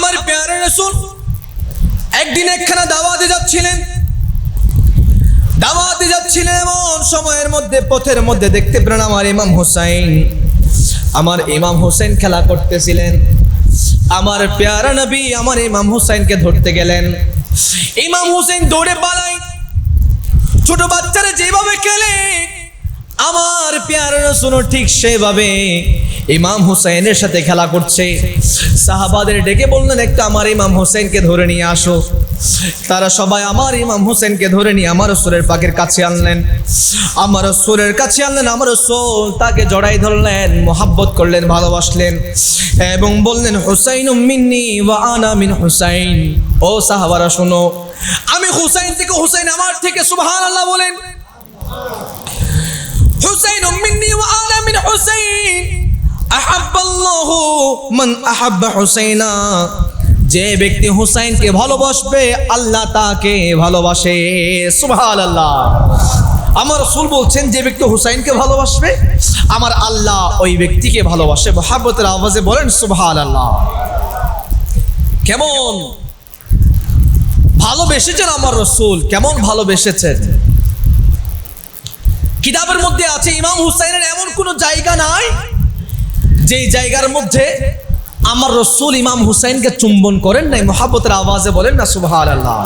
আমার পেয়ারে রসুল একদিন একখানা দাওয়াতে যাচ্ছিলেন। দাওয়াতে যাচ্ছিলেন এমন সময়ের মধ্যে, পথের মধ্যে দেখতে পেলেন আমার ইমাম হোসাইন। আমার ইমাম হোসেন খেলা করতেছিলেন। আমার পেয়ারা নবী আমার ইমাম হোসাইনকে ধরতে গেলেন। ইমাম হোসেন দৌড়ে পালাই। ছোট বাচ্চারা যেভাবে খেলে, আমার পেয়ার রসুন ঠিক সেভাবে ইমাম হুসাইনের সাথে খেলা করছে। সাহাবাদের ডেকে বললেন, একটা আমার ইমাম হোসেনকে ধরে নিয়ে আসো। তারা সবাই আমার ইমাম হোসেনকে ধরে নিয়ে আমার সুরের পাকের কাছে আনলেন। আমার সুরের কাছে আনলেন, আমার সোল তাকে জড়াই ধরলেন, মোহাব্বত করলেন, ভালোবাসলেন এবং বললেন, হুসাইন মিন্নি বা আনা মিন হুসাইন। ও সাহাবারা, শোনো, আমি হুসাইন থেকে হুসাইন আমার থেকে, সুবহানাল্লাহ বলেন। হুসাইন মিন্নি ওয়া আনা মিন হুসাইন। আহাব্বাল্লাহু মান আহাব্বা হুসাইনা। যে ব্যক্তি হুসাইনকে ভালোবাসবে, আল্লাহ তাকে ভালোবাসে। সুবহানাল্লাহ। আমার রসুল বলছেন, যে ব্যক্তি হুসাইনকে ভালোবাসবে, আমার আল্লাহ ওই ব্যক্তিকে ভালোবাসে। মহাব্বতের আওয়াজে বলেন সুবহান আল্লাহ কেমন ভালোবেসেছেন আমার রসুল? কেমন ভালোবেসেছেন? কিতাবের মধ্যে আছে, ইমাম হুসাইনের এমন কোনো জায়গা নাই যেই জায়গার মধ্যে আমার রসুল ইমাম হুসাইনকে চুম্বন করেন নাই, মহাব্বতের আওয়াজে বলেন না সুবাহ আল্লাহ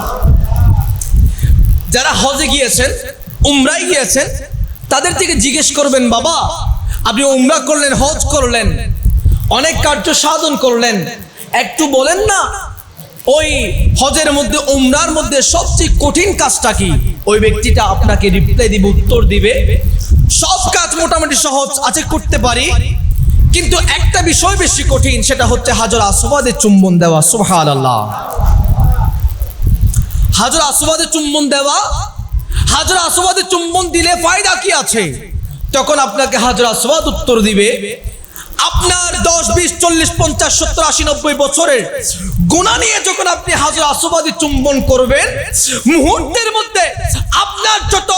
যারা হজে গিয়েছেন উমরাই গিয়েছেন, তাদের থেকে জিজ্ঞেস করবেন, বাবা, আপনি উমরা করলেন, হজ করলেন, অনেক কার্য সাধন করলেন, একটু বলেন না, ওই হজের মধ্যে, উমরার মধ্যে সবচেয়ে কঠিন কাজটা কি? ওই ব্যক্তিটা আপনাকে রিপ্লাই দিবে, উত্তর দিবে, সব কাজ মোটামুটি সহজ, আছে, করতে পারি। কিন্তু একটা বিষয় বেশি কঠিন, সেটা হচ্ছে হাজর আসবাদে চুম্বন দেওয়া সুবহান আল্লাহ হাজর আসবাদে চুম্বন দেওয়া, হাজর আসবাদে চুম্বন দিলে ফায়দা কি আছে? তখন আপনাকে হাজর আসবাদ উত্তর দিবে, আপনার দশ, বিশ, চল্লিশ, পঞ্চাশ, সত্তর, আশি, নব্বই বছরের গুণা নিয়ে যখন আপনি হাজর আসবাদে চুম্বন করবেন, মুহূর্তের মধ্যে আপনার যত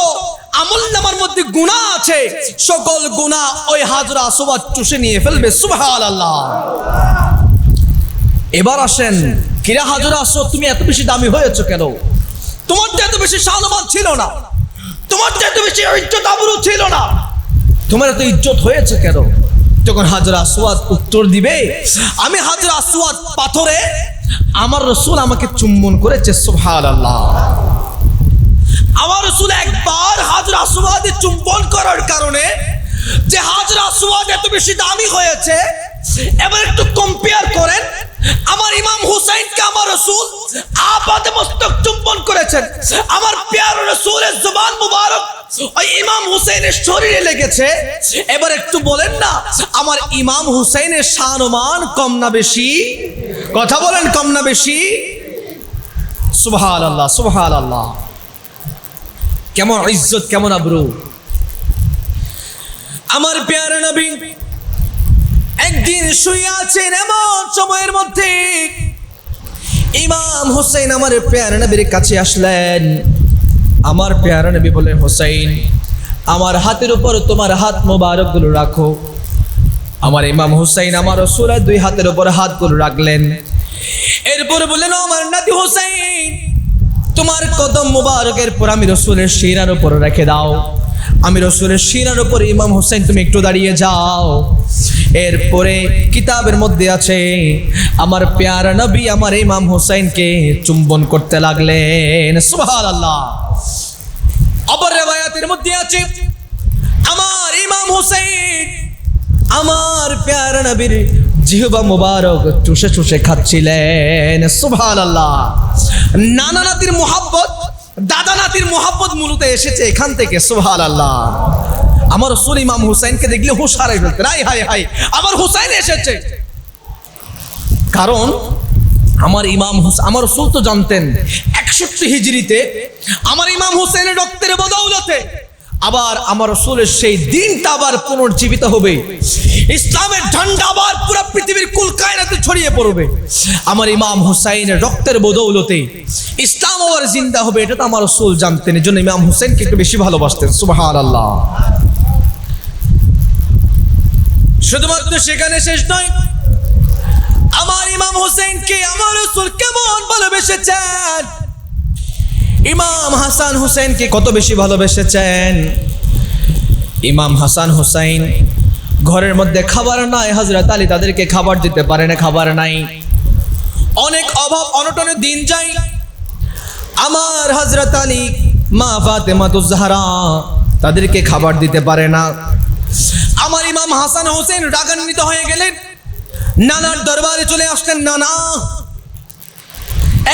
আমল নামার মধ্যে গুণা আছে, সকল গুণা ওই হাজরা আসবাদ চুষে নিয়ে ফেলবে সুবহান আল্লাহ এবার আসেন, কিরা হাজর আসো, তুমি এত বেশি দামি হয়েছো কেন? তোমার তো এত বেশি সালমান ছিল না। তোমার তো এত বেশি ইজ্জত আবরু ছিল না। তোমার এত ইজ্জত হয়েছে কেন? যখন হাজরা আসওয়াদ উত্তর দিবে, আমি হাজরা আসওয়াদ পাথরে, আমার রসুল আমাকে চুম্বন করেছে, সুবহানাল্লাহ। আমার রসুল একবার হাজরা আসওয়াদে চুম্বন করার কারণে যে হাজরা আসওয়াদ এত বেশি দামি হয়েছে, এবার একটু কম্পেয়ার করেন। আমার ইমাম হুসাইনকে আমার রসুল আপাদে মস্তক চুম্বন করেছেন। আমার পেয়ার রসুলের জবান মুবারক ওই ইমাম হুসাইনের শরীরে লেগেছে। এবার একটু বলেন না, আমার ইমাম হুসাইনের শানমান কম না বেশি? কথা বলেন, কম না বেশি? সুবহান আল্লাহ সুবহান আল্লাহ কেমন ইজ্জত, কেমন আব্রু। আমার পেয়ারা নবী একদিন শুয়ে আছেন এমন সময়ের মধ্যে ইমাম হোসেন আমার পেয়ারা নবীর কাছে আসলেন। আমার পেয়ারা নবী বলে হোসেন আমার হাতের উপর তোমার হাত মোবারকগুলো রাখো। আমার ইমাম হুসাইন আমার রসুলের দুই হাতের উপর হাতগুলো রাখলেন। এরপর বললেন আমার নাতি হোসেন তোমার কদম মুবারকের পর আমি রসুলের শিরার উপর রেখে দাও। আমি রসুলের শিরার উপর ইমাম হোসেন তুমি একটু দাঁড়িয়ে যাও। এরপরে কিতাবের মধ্যে আছে, আমার পেয়ারা নবী আমার ইমাম হোসেনকে চুম্বন করতে লাগলেন। সুবহানাল্লাহ। অপর রেবায়াতের মধ্যে আছে, আমার ইমাম হোসেন আমার পেয়ারা নবীর জিহবা মুবারক চুষে চুষে খাচ্ছিলেন। সুবহান আল্লাহ নানা নাতির মোহাব্বত দাদা নাতির মোহাব্বত মূলত এসেছে এখান থেকে সোহাল আল্লাহ আমার রসুল ইমাম হুসাইনকে দেখলে হুশ ফেলতে হাই হাই হাই আমার হুসাইন এসেছে। কারণ আমার ইমাম হুস, আমার রসুল তো জানতেন, একষট্টি হিজড়িতে আমার ইমাম হুসেনের রক্তের বদৌলতে আবার আমার রসুলের সেই দিনটা আবার পুনর্জীবিত হবে। ইসলামের ঝান্ডা আবার পুরো পৃথিবীর কুল কায়নাতে ছড়িয়ে পড়বে। আমার ইমাম হুসাইনের রক্তের বদৌলতে ইসলাম আবার জিন্দা হবে, এটা তো আমার রসুল জানতেন। এই জন্য ইমাম হুসেনকে একটু বেশি ভালোবাসতেন সুবাহান আল্লাহ শুধুমাত্র সেখানে শেষ নয়, আমার ইমাম হোসেনকে আমার রসুল কেমন ভালোবেসেছেন? ইমাম হাসান হুসেনকে কত বেশি ভালোবেসেছেন? ইমাম হাসান হুসাইন ঘরের মধ্যে খাবার নাই হজরত আলী তাদেরকে খাবার দিতে পারে না, খাবার নাই। অনেক অভাব অনটনের দিন যায়। আমার হজরত আলী, মা ফাতেমা তুজাহারা তাদেরকে খাবার দিতে পারে না। আমার ইমাম হাসান হোসেন রাগান্বিত হয়ে গেলেন। নানার দরবারে চলে আসলেন, নানা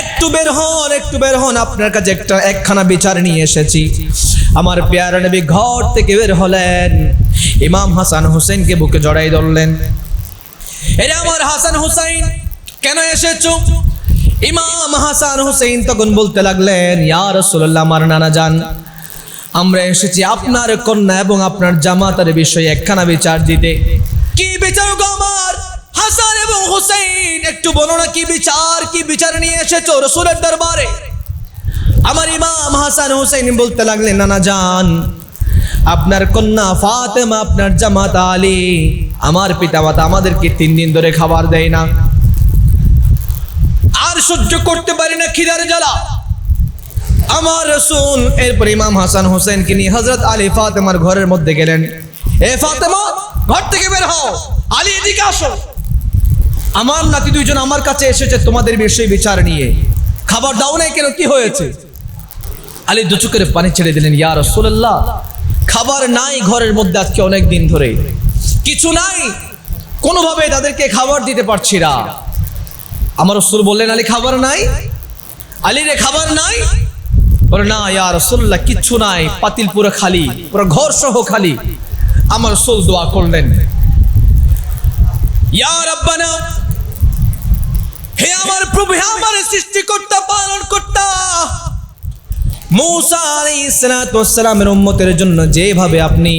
একটু বের হন, একটু বের হন। আপনার কাছে একটা একখানা বিচার নিয়ে এসেছি। আমার পেয়ারা নবী ঘর থেকে বের হলেন। ইমাম হাসান হোসেনকে বুকে জড়াই ধরলেন। এরা আমার হাসান হুসাইন, কেন এসেছ? ইমাম হাসান হুসেইন তখন বলতে লাগলেন, ইয়া রাসূলুল্লাহ, আমার নানা যান আমরা এসেছি আপনার কন্যা এবং আপনার জামাতার বিষয়ে একখানা বিচার দিতে। একটু বলো না, কি বিচার কি বিচার নিয়ে এসেছ রসুলের দরবারে? আমার ইমাম হাসান হুসেইন বলতে লাগলেন, নানা যান আপনার কন্যা ফাতেমা, আপনার জামাত আলী, আমার পিতামাতা আমাদেরকে তিন দিন ধরে খাবার দেয় না। আর সহ্য করতে পারি না খিদার জ্বালা। আমার রসুল, এরপর ইমাম হাসান হোসেনকে নিয়ে হজরত আলী ফাতেমার ঘরের মধ্যে গেলেন। এ ফাতেমা, ঘর থেকে বের হও, আলী এদিকে আসো। আমার নাতি দুইজন আমার কাছে এসেছে তোমাদের বিষয়ে বিচার নিয়ে। খাবার দাও নাই কেন? কি হয়েছে? আলী দু চোখের পানি ছেড়ে দিলেন, ইয়া রসুল্লাহ খাবার নাই ঘরের মধ্যে আজকে অনেক দিন ধরে। কিছু নাই, কোনোভাবে তাদেরকে খাবার দিতে পারছি না। আমার রসুল বললেন, আলী, খাবার নাই? আলী রে, খাবার নাই? বলে, না, ইয়া রসুল্লাহ কিচ্ছু নাই, পাতিল পুরো খালি, পুরো ঘর সহ খালি। আমার রসুল দোয়া করলেন, ইয়া রব্বানা হে আমার প্রভু, হে আমার সৃষ্টিকর্তা পালন কর্তা মূসা আলাইহিস সালাতু ওয়াসসালামের উম্মতের জন্য যেভাবে আপনি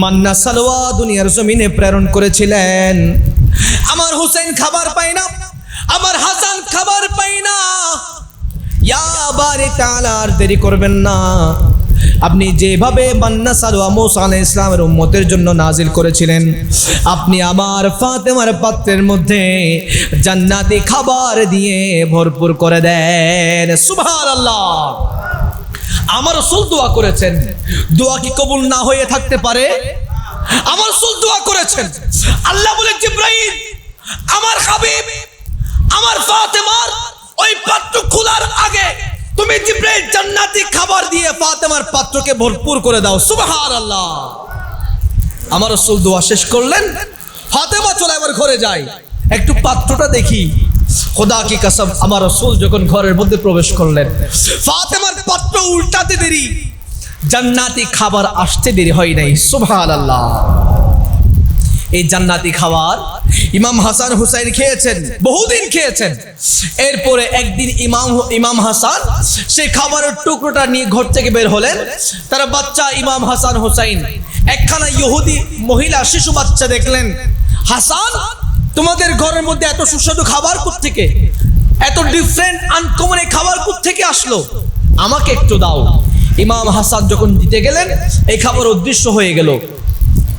মান্না সালোয়া দুনিয়ার জমিনে প্রেরণ করেছিলেন, আমার হুসেন খাবার পায় না, আমার হাসান খাবার পায় না। ইয়া বারে তাআলা আর দেরি করবেন না। আপনি যেভাবে মান্না সালোয়া মূসা আলাইহিস ইসলামের উম্মতের জন্য নাজিল করেছিলেন, আপনি আমার ফাতেমার পাত্রের মধ্যে জান্নাতি খাবার দিয়ে ভরপুর করে দেন। সুবহানাল্লাহ। আমার রসুল দোয়া করেছেন। দোয়া কি কবুল না হয়ে থাকতে পারে? আমার রসুল দোয়া করেছেন। আল্লাহ বলে, জিব্রাইল, আমার হাবিব, আমার ফাতেমার ওই পাত্র খোলার আগে তুমি জিব্রাইল জান্নাতি খাবার দিয়ে ফাতেমার পাত্রকে ভরপুর করে দাও, সুবহানাল্লাহ। আমার রসুল দোয়া শেষ করলেন, ফাতেমা চলে আবার ঘরে যাই একটু পাত্রটা দেখি। খোদা কি কাসম, আমার রসুল যখন ঘরের মধ্যে প্রবেশ করলেন, ফাতেমার পাত্র উল্টাতে দেরি, জান্নাতি খাবার আসতে দেরি হয় নাই সুবহান আল্লাহ এই জান্নাতি খাবার ইমাম হাসান হুসাইন খেয়েছেন, বহুদিন খেয়েছেন। এরপরে একদিন ইমাম ইমাম হাসান সেই খাবারের টুকরোটা নিয়ে ঘর থেকে বের হলেন। তারা বাচ্চা ইমাম হাসান হুসাইন। একখানা ইহুদি মহিলা, শিশু বাচ্চা দেখলেন। হাসান, তোমাদের ঘরের মধ্যে এত সুস্বাদু খাবার থেকে এত ডিফারেন্ট আনকমন এই খাবার থেকে আসলো? আমাকে একটু দাও। ইমাম হাসান যখন দিতে গেলেন, এই খাবার অদৃশ্য হয়ে গেল।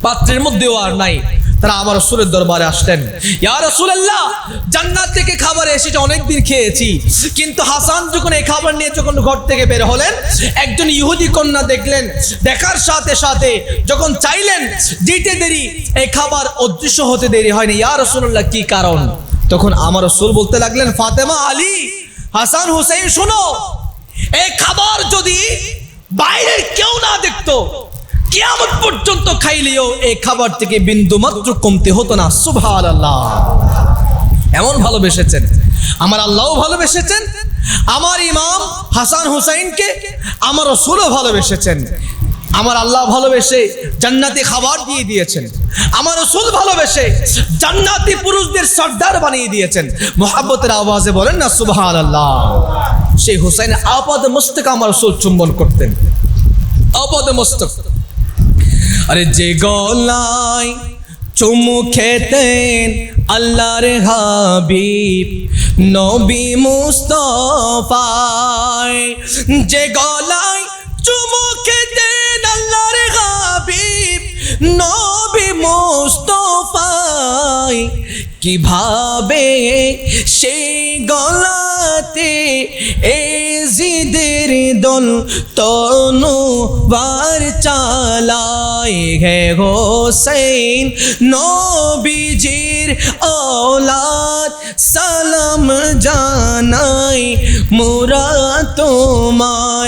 পাত্রের মধ্যেও আর নাই। তারা আমার রসুলের দরবারে আসলেন। ইয়া রাসূলুল্লাহ, জান্নাত থেকে খাবার এসেছে অনেক দিন খেয়েছি, কিন্তু হাসান যখন এই খাবার নিয়ে যখন ঘর থেকে বের হলেন, একজন ইহুদি কন্যা দেখলেন, দেখার সাথে সাথে যখন চাইলেন দিতে দেরি, এই খাবার অদৃশ্য হতে দেরি হয়নি। ইয়া রাসূলুল্লাহ, কি কারণ? তখন আমার রসুল বলতে লাগলেন, ফাতেমা আলী, হাসান হুসেন শোনো, এই খাবার যদি বাইরের কেউ না দেখতো কিয়ামত পর্যন্ত খাইলেও এই খাবার থেকে বিন্দু মাত্র কমতে হতো না সুভার আল্লাহ এমন ভালোবেসেছেন। আমার আল্লাহও ভালোবেসেছেন, আমার ইমাম হাসান হুসাইনকে, আমার রসুলও ভালোবেসেছেন। আমার আল্লাহ ভালোবেসে জান্নাতি খাবার দিয়ে দিয়েছেন। আমার রসুল ভালোবেসে জান্নাতি পুরুষদের সর্দার বানিয়ে দিয়েছেন। মোহাব্বতের আওয়াজে বলেন না সুবহান আল্লাহ সেই হুসাইন আপাদ মস্তক আমার রসুল চুম্বন করতেন। আপাদ মস্তক। আরে যে গলায় চুমু খেতেন আল্লাহর হাবিব, নবী মুস্তফায়। যে গলায় চুমু খেতেন আল্লাহর হাবিব, নবী মুস্তফায়। কীভাবে সেই গলাতে এ জিদের দল তনুবার চালায় হে হোসেন নবীজির औलाद সালাম জানাই মোরা তোমায়